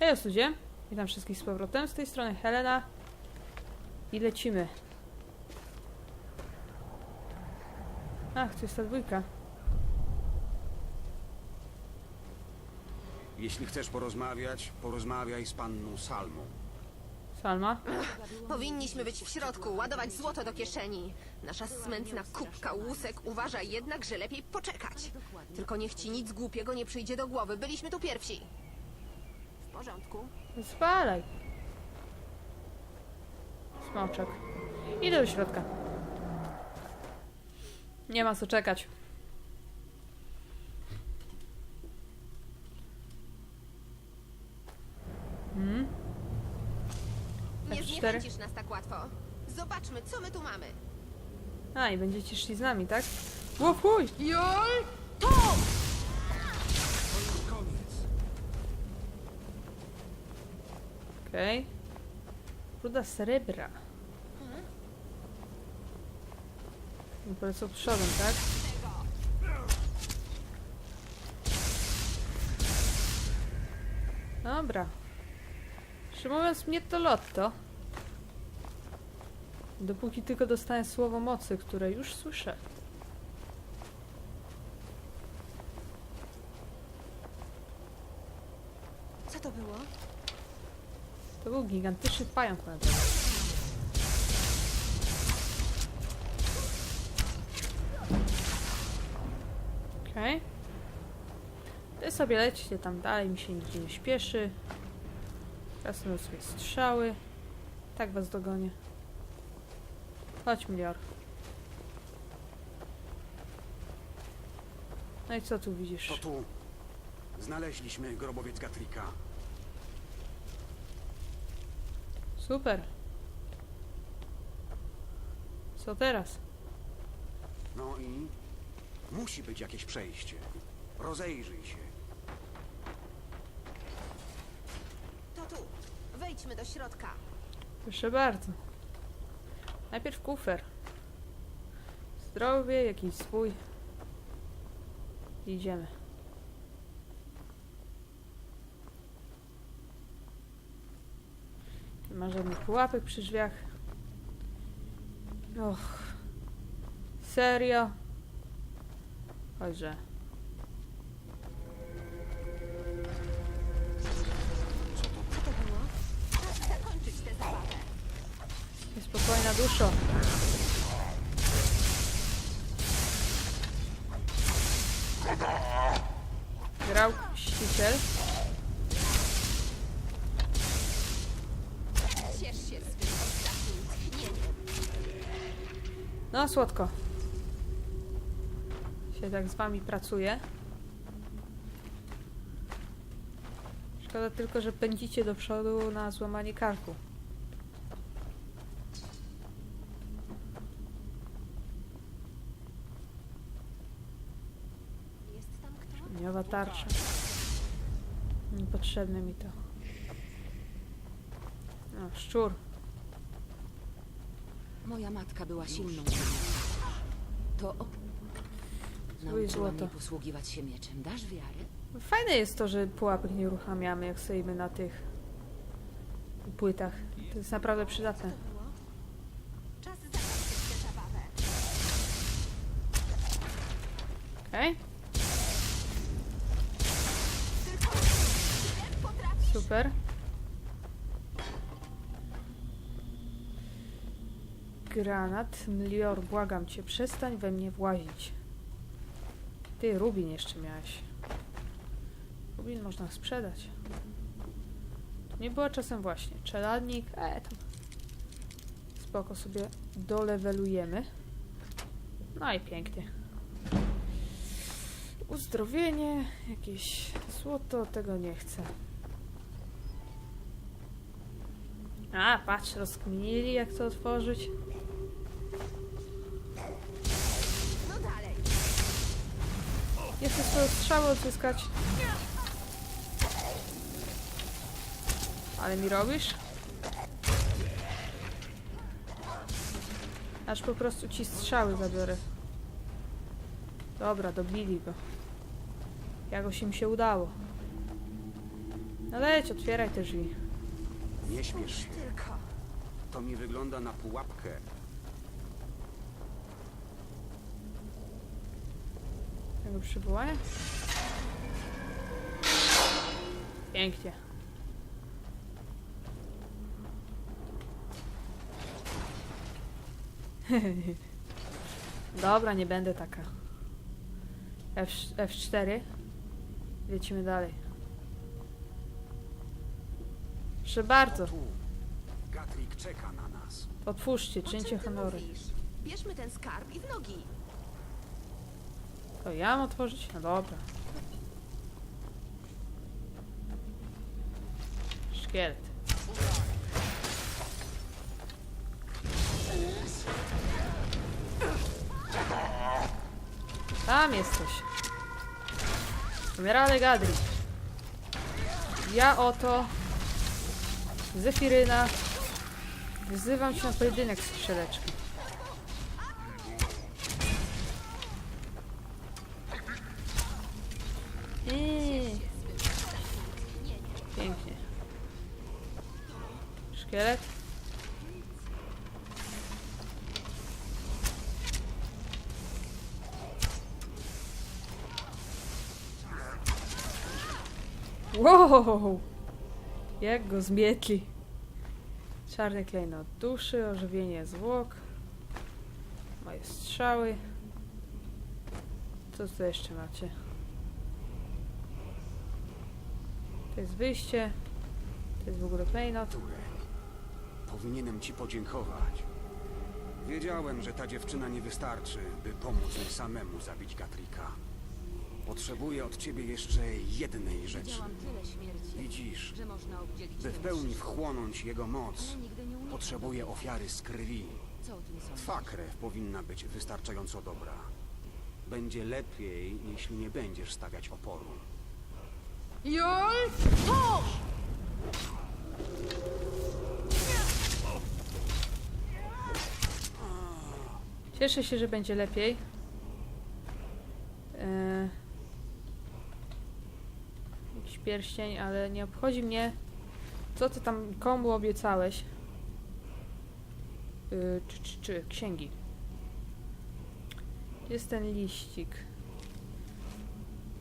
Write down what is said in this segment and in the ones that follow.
Hej ludzie, witam wszystkich z powrotem. Z tej strony Helena i lecimy. Ach, to jest ta dwójka. Jeśli chcesz porozmawiać, porozmawiaj z panną Salmą. Salma. Powinniśmy być w środku, ładować złoto do kieszeni. Nasza smętna kubka łusek uważa jednak, że lepiej poczekać. Tylko niech ci nic głupiego nie przyjdzie do głowy. Byliśmy tu pierwsi. W porządku. Spalaj. Smoczek. Idę do środka. Nie ma co czekać. Hmm? Nie F4. zniechęcisz nas tak łatwo. Zobaczmy, co my tu mamy. A, i będziecie szli z nami, tak? Ło, chuj! Jol! To! Okej. Ruda srebra. I polecą przodem, tak? Dobra. Mówiąc, mnie to lotto. Dopóki tylko dostanę słowo mocy, które już słyszę. Co to było? Gigantyczny pająk na dole. Okej. Wy sobie lećcie tam dalej, mi się nigdzie nie śpieszy. Kasnę sobie strzały. Tak was dogonię. Chodź, Milior. No i co tu widzisz? To tu. Znaleźliśmy grobowiec Gatrika. Super. Co teraz? No i musi być jakieś przejście. Rozejrzyj się. To tu. Wejdźmy do środka. Proszę bardzo. Najpierw kufer. Zdrowie, jakiś swój. Idziemy. Nie ma żadnych pułapek przy drzwiach. Och. Serio? Chodźże. No, słodko. Się tak z wami pracuje. Szkoda tylko, że pędzicie do przodu na złamanie karku. Miniowa tarcza. Niepotrzebne mi to. No, szczur. Moja matka była silną. To o... Nauczyła złoto. mnie posługiwać się mieczem. Dasz wiarę? Fajne jest to, że pułapek nie uruchamiamy, jak stoimy na tych płytach. To jest naprawdę przydatne. Czas zakończyć tę zabawę. Okej, Tylko jak potrafisz? super. Granat. Mlior, błagam cię, przestań we mnie włazić. Ty, Rubin jeszcze miałeś. Rubin można sprzedać. To nie było czasem właśnie. Czeladnik, e tam. Spoko sobie dolewelujemy. No i pięknie. Uzdrowienie, jakieś złoto, tego nie chcę. A, patrz, rozkminili jak to otworzyć. Jeszcze swoje strzały odzyskać. Ale mi robisz? Aż po prostu ci strzały zabiorę. Dobra, dobili go. Jakoś im się udało. No leć, otwieraj te drzwi. Nie śmiesz się. To mi wygląda na pułapkę. Tego przywołania? Pięknie. Dobra, nie będę taka. F, F4. Lecimy dalej. Proszę bardzo, Tu. Gatrik czeka na nas. otwórzcie, czyńcie honory. Bierzmy ten skarb i w nogi. To ja mam otworzyć? No dobra. Szkielet. Tam jesteś. Emerale Gadri. Ja oto Zefiryna wzywam cię na pojedynek strzeleczki. Eee. Pięknie. Szkielet. Wow! Jak go zmietli. Czarny klejnot duszy, ożywienie zwłok. Moje strzały. Co tu jeszcze macie? To jest wyjście. To jest w ogóle klejnot. Turek. Powinienem ci podziękować. Wiedziałem, że ta dziewczyna nie wystarczy, by pomóc mi samemu zabić Gatrika. Potrzebuję od ciebie jeszcze jednej rzeczy. Widziałam tyle śmierci, Widzisz, że można oddzielić by w pełni wchłonąć jego moc, potrzebuję ofiary z krwi. Co o tym sądzisz? Twa krew powinna być wystarczająco dobra. Będzie lepiej, jeśli nie będziesz stawiać oporu. Jol! Cieszę się, że będzie lepiej. Eee, jakiś pierścień, ale nie obchodzi mnie, co ty tam komu obiecałeś. Yy, czy, czy, czy, księgi. Jest ten liścik.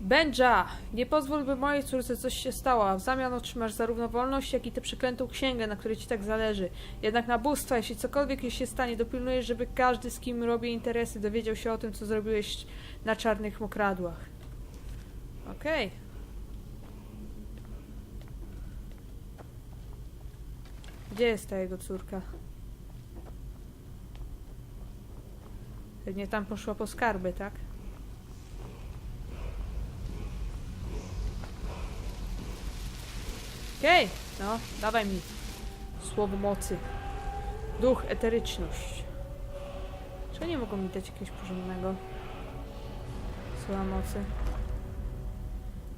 Benja! Nie pozwól, by mojej córce coś się stało, w zamian otrzymasz zarówno wolność, jak i tę przeklętą księgę, na której ci tak zależy. Jednak na bóstwa, jeśli cokolwiek jej się stanie, dopilnujesz, żeby każdy, z kim robię interesy, dowiedział się o tym, co zrobiłeś na czarnych mokradłach. Okej. Gdzie jest ta jego córka? Pewnie tam poszła po skarby, tak? Okej, no, dawaj mi słowo mocy. Duch, eteryczność. Czy nie mogą mi dać jakiegoś porządnego słowa mocy?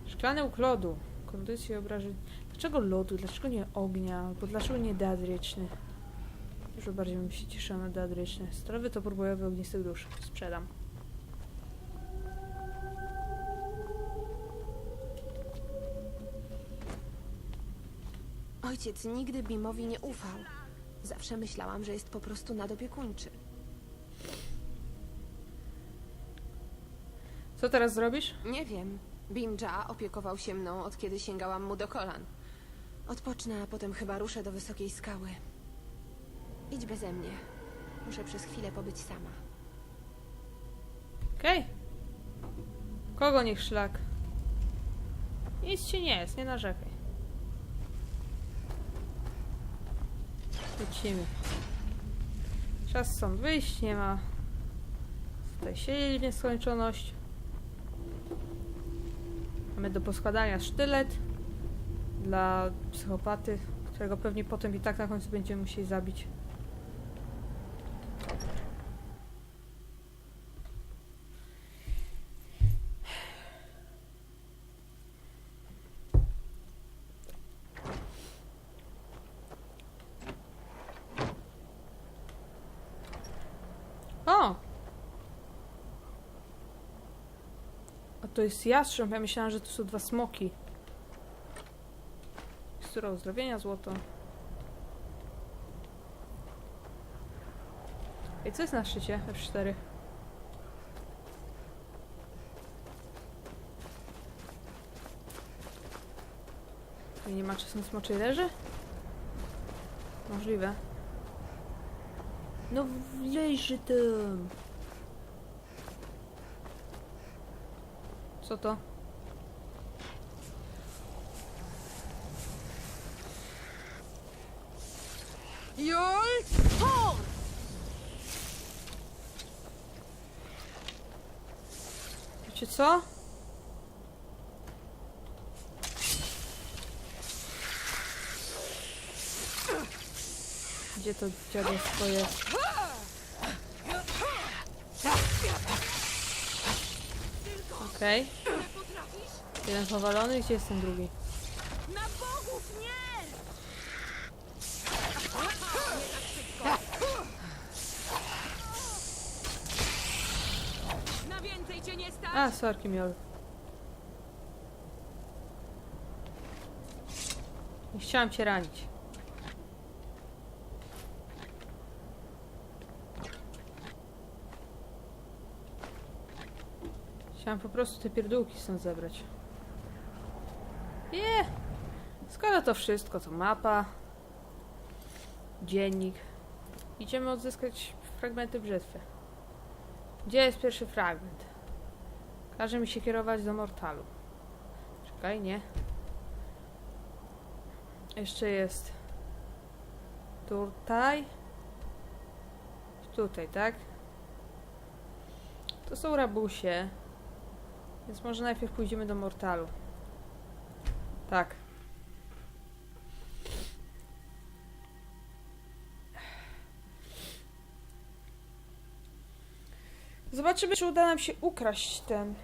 Szklany łuk lodu. Kondycję obraży... Dlaczego lodu? Dlaczego nie ognia? Albo dlaczego nie deadryczny? Dużo bardziej bym się cieszyła na deadryczny. Stalowy topór bojowy ognistych dusz. Sprzedam. Ojciec nigdy Bimowi nie ufał. Zawsze myślałam, że jest po prostu nadopiekuńczy. Co teraz zrobisz? Nie wiem. Bimja opiekował się mną, od kiedy sięgałam mu do kolan. Odpocznę, a potem chyba ruszę do wysokiej skały. Idź beze mnie. Muszę przez chwilę pobyć sama. Okej. Kogo niech szlak? Nic ci nie jest, nie narzekaj. Lecimy. Czas stąd wyjść, nie ma. Tutaj siedzieć w nieskończoność. Mamy do poskładania sztylet dla psychopaty, którego pewnie potem i tak na końcu będziemy musieli zabić. O! A to jest jastrząb. Ja myślałam, że to są dwa smoki. mikstura uzdrowienia, złoto. Ej, co jest na szczycie? F4. I nie ma czasem smoczej leży? Możliwe. No leży tam. Co to? Jol! Wiecie co? Gdzie to dziadostwo jest? Okej. Jeden powalony, gdzie jest ten drugi? Na bogów, nie! Na więcej cię nie stać! A, sorki miol. Nie chciałam cię ranić. Chciałam po prostu te pierdółki stąd zebrać. Nie! Skoro to wszystko, to mapa, dziennik. Idziemy odzyskać fragmenty brzytwy. Gdzie jest pierwszy fragment? Każe mi się kierować do Mortalu. Czekaj, nie. Jeszcze jest tutaj. Tutaj, tak? To są rabusie. Więc może najpierw pójdziemy do Mortalu. Tak. Zobaczymy, czy uda nam się ukraść ten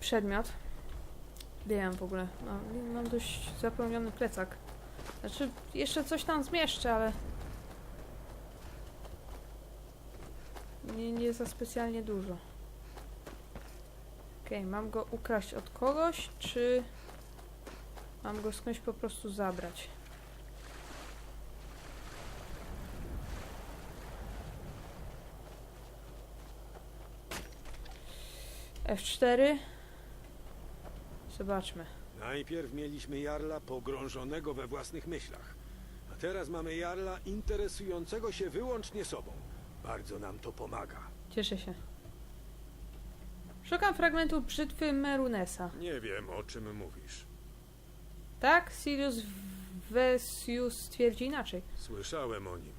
przedmiot. Wiem w ogóle. No, mam dość zapełniony plecak. Znaczy, jeszcze coś tam zmieszczę, ale... Nie, nie za specjalnie dużo. Okej, mam go ukraść od kogoś, czy... Mam go skądś po prostu zabrać? F4. Zobaczmy. Najpierw mieliśmy Jarla pogrążonego we własnych myślach, a teraz mamy Jarla interesującego się wyłącznie sobą. Bardzo nam to pomaga. Cieszę się. Szukam fragmentu brzytwy Merunesa. Nie wiem, o czym mówisz. Tak? Sirius Vesius twierdzi inaczej. Słyszałem o nim.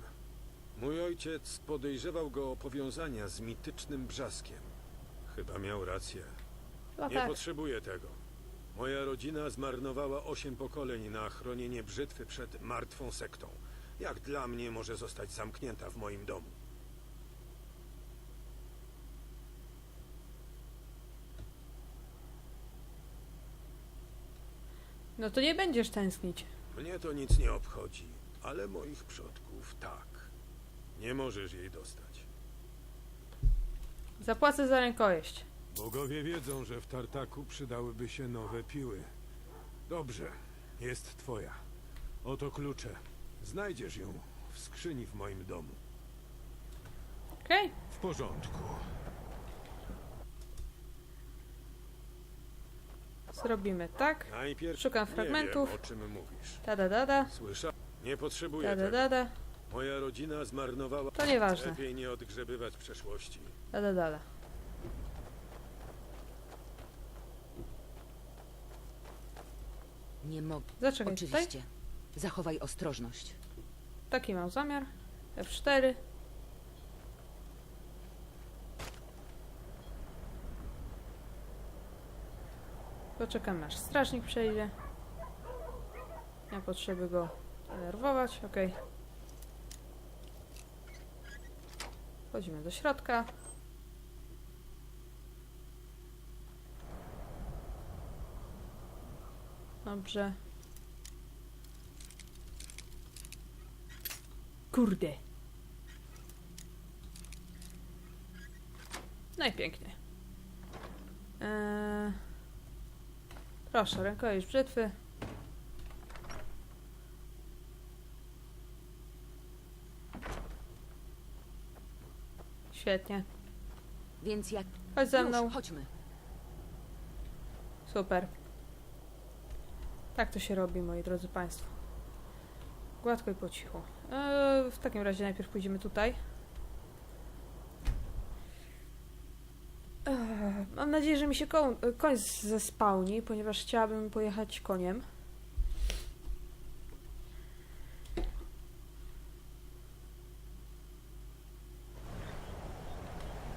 Mój ojciec podejrzewał go o powiązania z mitycznym brzaskiem. Chyba miał rację. Chyba Nie tak. potrzebuję tego. Moja rodzina zmarnowała osiem pokoleń na chronienie brzytwy przed martwą sektą. Jak dla mnie może zostać zamknięta w moim domu? No to nie będziesz tęsknić. Mnie to nic nie obchodzi, ale moich przodków tak. Nie możesz jej dostać. Zapłacę za rękojeść. Bogowie wiedzą, że w tartaku przydałyby się nowe piły. Dobrze, jest twoja. Oto klucze. Znajdziesz ją w skrzyni w moim domu. Okej? W porządku. Zrobimy tak. Najpierw Szukam nie fragmentów. wiem, o czym mówisz. Da da da da. Słysza? Nie potrzebuję Da da da da. Moja rodzina zmarnowała... To nieważne. Lepiej nie odgrzebywać przeszłości. Da da da da. Nie mogę. Zaczekaj tutaj. Oczywiście. Zachowaj ostrożność. Taki mam zamiar. F4. Poczekamy aż strażnik przejdzie. Nie potrzeby go denerwować. Ok. Wchodzimy do środka. Dobrze. Kurde. No i pięknie. Eee, Proszę, rękojeść brzytwy. Świetnie. Więc jak... Chodź ze mną. Już, chodźmy. Super. Tak to się robi, moi drodzy państwo. Gładko i po cichu. Eee, w takim razie najpierw pójdziemy tutaj. Nadzieję, że mi się koń, koń zespałni, ponieważ chciałabym pojechać koniem.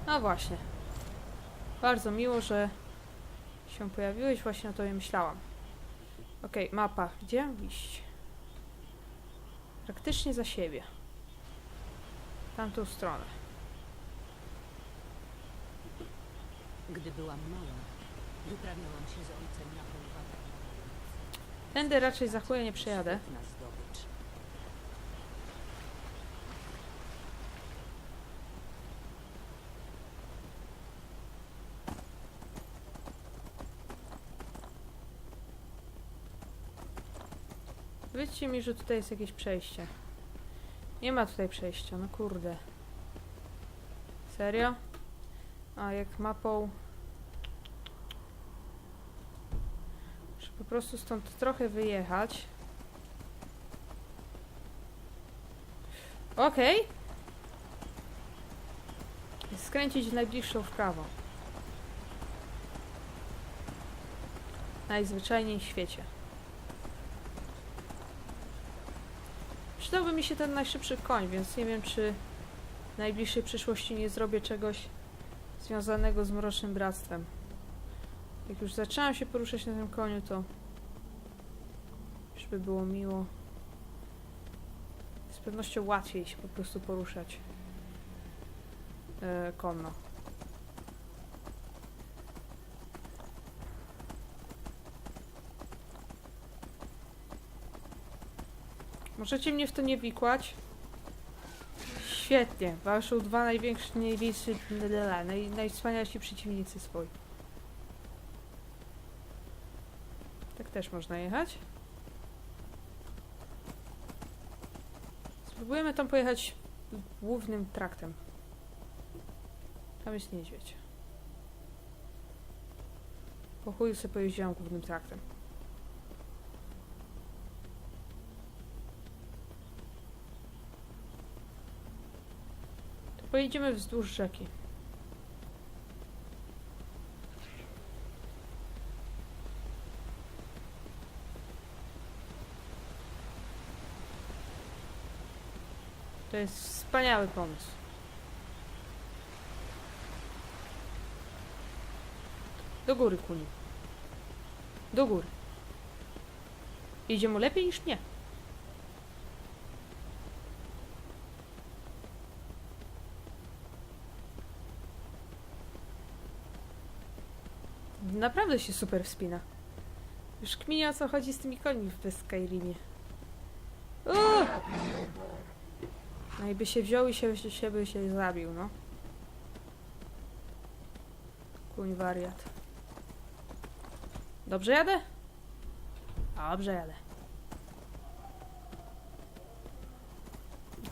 No właśnie. Bardzo miło, że się pojawiłeś, właśnie o tobie myślałam. Okej, mapa. Gdzie iść? Praktycznie za siebie. Tamtą stronę. Gdy byłam mała, wyprawiałam się z ojcem na polowaniu. Tędy raczej za chwilę nie przejadę. Zdobycz. Powiedzcie mi, że tutaj jest jakieś przejście. Nie ma tutaj przejścia, no kurde. Serio? A jak mapą... Muszę po prostu stąd trochę wyjechać. Okej. I Skręcić w najbliższą w prawo. Najzwyczajniej w świecie. Przydałby mi się ten najszybszy koń, więc nie wiem, czy w najbliższej przyszłości nie zrobię czegoś związanego z Mrocznym Bractwem. Jak już zaczęłam się poruszać na tym koniu, to już by było miło. Z pewnością łatwiej się po prostu poruszać e, konno. Możecie mnie w to nie wikłać. Świetnie. Walczą dwa największe, najwięksi, naj, najwspanialsi przeciwnicy swoi. Tak też można jechać. Spróbujemy tam pojechać głównym traktem. Tam jest niedźwiedź. Po chuju sobie pojeździłam głównym traktem. Pojedziemy wzdłuż rzeki. To jest wspaniały pomysł. Do góry, kuni. Do góry. Idzie mu lepiej niż mnie. Naprawdę się super wspina. Już kminia o co chodzi z tymi końmi w Skyrimie. Uuu! No i by się wziął i się, się by się zabił, no. Kuń wariat. Dobrze jadę? Dobrze jadę.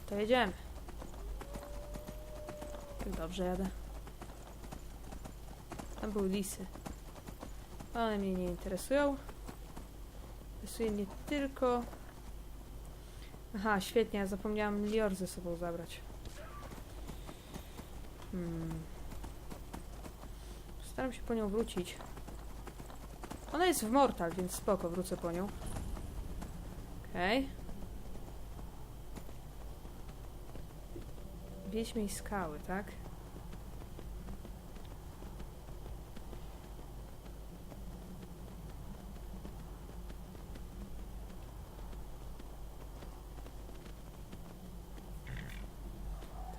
To jedziemy. Dobrze jadę. Tam były lisy. One mnie nie interesują. Interesuje mnie tylko... Aha, świetnie, ja zapomniałam Lior ze sobą zabrać. Hmm. Staram się po nią wrócić. Ona jest w Mortal, więc spoko, wrócę po nią. Okej. Wiedźmiej skały, tak?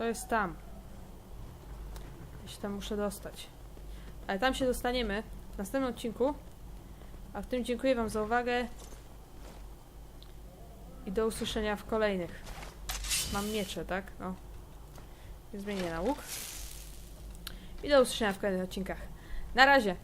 To jest tam. Ja się tam muszę dostać. Ale tam się dostaniemy w następnym odcinku. A w tym dziękuję Wam za uwagę. I do usłyszenia w kolejnych. Mam miecze, tak? No. Nie zmienię na łuk. I do usłyszenia w kolejnych odcinkach. Na razie.